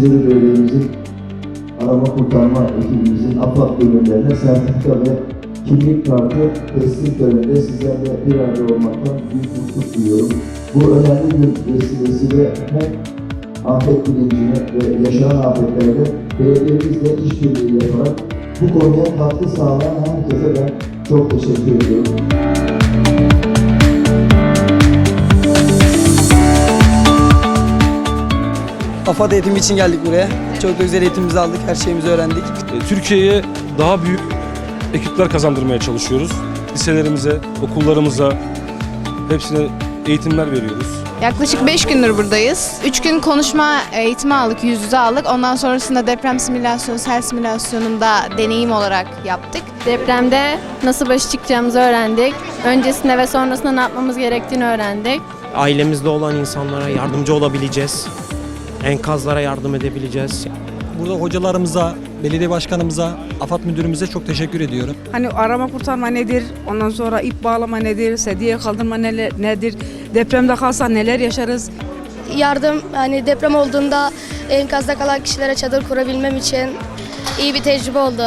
Silivri Belediye'mizin arama kurtarma ekibimizin AFAD bölümlerine sertifika ve kimlik kartı teslim töreninde sizlerle bir arada olmaktan büyük mutluluk duyuyorum. Bu önemli bir vesilesiyle hem afet bilincini ve yaşanan afetlerde belediyemizle işbirliği yaparak bu konuya katkı sağlayan herkese ben çok teşekkür ediyorum. AFAD eğitimi için geldik buraya. Çok da güzel eğitimimizi aldık, her şeyimizi öğrendik. E, Türkiye'ye daha büyük ekipler kazandırmaya çalışıyoruz. Liselerimize, okullarımıza hepsine eğitimler veriyoruz. Yaklaşık 5 gündür buradayız. 3 gün konuşma eğitimi aldık, yüz yüze aldık. Ondan sonrasında deprem simülasyonu, sel simülasyonunda deneyim olarak yaptık. Depremde nasıl başa çıkacağımızı öğrendik. Öncesinde ve sonrasında ne yapmamız gerektiğini öğrendik. ailemizde olan insanlara yardımcı olabileceğiz. Enkazlara yardım edebileceğiz. Burada hocalarımıza, belediye başkanımıza, AFAD müdürümüze çok teşekkür ediyorum. Hani arama kurtarma nedir? Ondan sonra ip bağlama nedir? Sediye kaldırma neler, nedir? Depremde kalsa neler yaşarız? yardım hani deprem olduğunda enkazda kalan kişilere çadır kurabilmem için iyi bir tecrübe oldu.